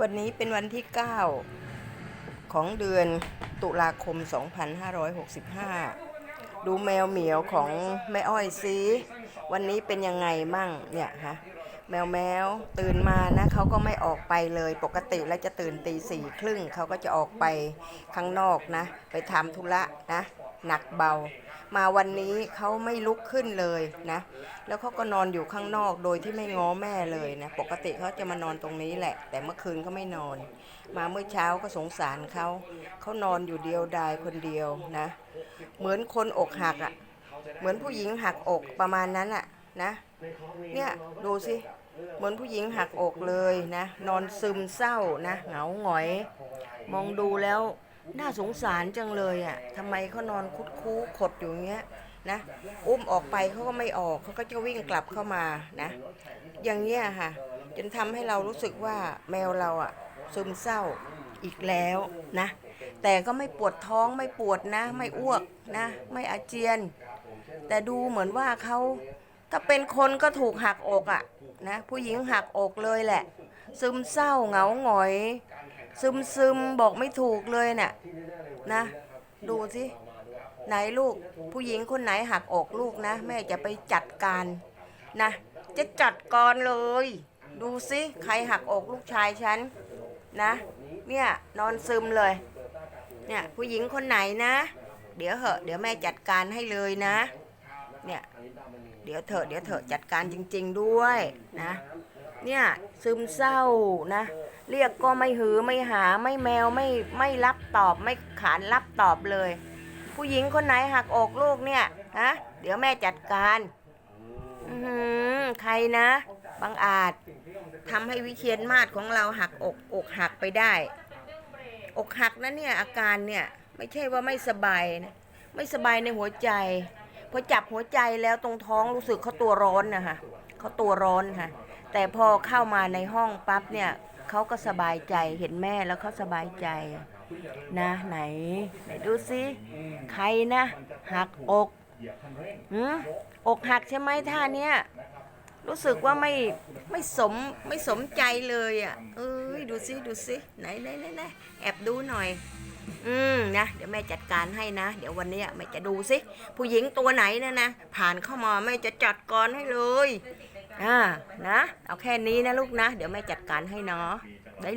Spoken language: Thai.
วันนี้เป็นวันที่ 9 ของเดือนตุลาคม 2565 ดูแมวเหมียวของแม่อ้อยซิวันนี้เป็นยังไงมั่งเนี่ยฮะ แมวแมวตื่นมานะเขาก็ไม่ออกไปเลยปกติแล้วจะตื่นตีสี่ครึ่งเขาก็จะออกไปข้างนอกนะ ไปทำธุระนะ หนักเบา มาวันนี้เขาไม่ลุกขึ้นเลยนะ แล้วเขาก็นอนอยู่ข้างนอกโดยที่ไม่ง้อแม่เลยนะ ปกติเขาจะมานอนตรงนี้แหละ แต่เมื่อคืนเขาไม่นอน มาเมื่อเช้าก็สงสารเขาเขานอนอยู่เดียวดายคนเดียวนะ เหมือนคนอกหักอะ่ะเหมือนผู้หญิงหักอกประมาณนั้นอะ่ะ นะ เนี่ยดูสิเหมือนผู้หญิงหักอกเลยนะ นอนซึมเศร้านะเหงาหงอย มองดูแล้วน่าสงสารจังเลยอะ่ะทำไมเขานอนคุดคู้ขดอยู่อย่างเงี้ยนะอุ้มออกไปเขาก็ไม่ออกเขาก็จะวิ่งกลับเข้ามานะ อย่างเงี้ยค่ะ จนทำให้เรารู้สึกว่าแมวเราอะซึมเศร้าอีกแล้วนะ แต่ก็ไม่ปวดท้องไม่ปวดนะ ไม่อ้วกนะ ไม่อาเจียน แต่ดูเหมือนว่าเขา ถ้าเป็นคนก็ถูกหักอกอะนะผู้หญิงหักอกเลยแหละ ซึมเศร้าเหงาหงอย ซึมซึมบอกไม่ถูกเลยน่ะนะ ดูสิไหนลูก ผู้หญิงคนไหนหักอกลูกนะ แม่จะไปจัดการนะ จะจัดกรเลย ดูสิใครหักอกลูกชายฉันนะ เนี่ยนอนซึมเลย เนี่ยผู้หญิงคนไหนนะ เดี๋ยวเหอะ เดี๋ยวแม่จัดการให้เลยนะ เนี่ย เดี๋ยวเถอะเดี๋ยวเถอะจัดการจริง ๆด้วยนะ เนี่ยซึมเศร้านะ เรียกก็ไม่หือไม่หาไม่แมวไม่ไม่รับตอบไม่ขานรับตอบเลย ผู้หญิงคนไหนหักอกลูกเนี่ยฮะเดี๋ยวแม่จัดการอือใครนะบังอาจทำให้วิเชียนมาศของเราหักอกอกหักไปได้ อกหักนะเนี่ยอาการเนี่ยไม่ใช่ว่าไม่สบายนะไม่สบายในหัวใจ พอจับหัวใจแล้วตรงท้องรู้สึกเขาตัวร้อนนะคะเขาตัวร้อนค่ะ แต่พอเข้ามาในห้องปั๊บเนี่ยเขาก็สบายใจเห็นแม่แล้วเขาสบายใจนะไหน ไหนดูสิใครนะ หักอกหืมอกหักใช่ไหมท่าเนี้ยรู้สึกว่าไม่ไม่สมไม่สมใจเลยอะ เอ้ยดูสิดูสิไหนไหนไหนไหนแอบดูหน่อย อืมนะเดี๋ยวแม่จัดการให้นะ เดี๋ยววันนี้แม่จะดูสิผู้หญิงตัวไหนนะนะผ่านเข้ามาแม่จะจัดการให้เลยอ่านะ เอาแค่นี้นะลูกนะ เดี๋ยวแม่จัดการให้เนาะได้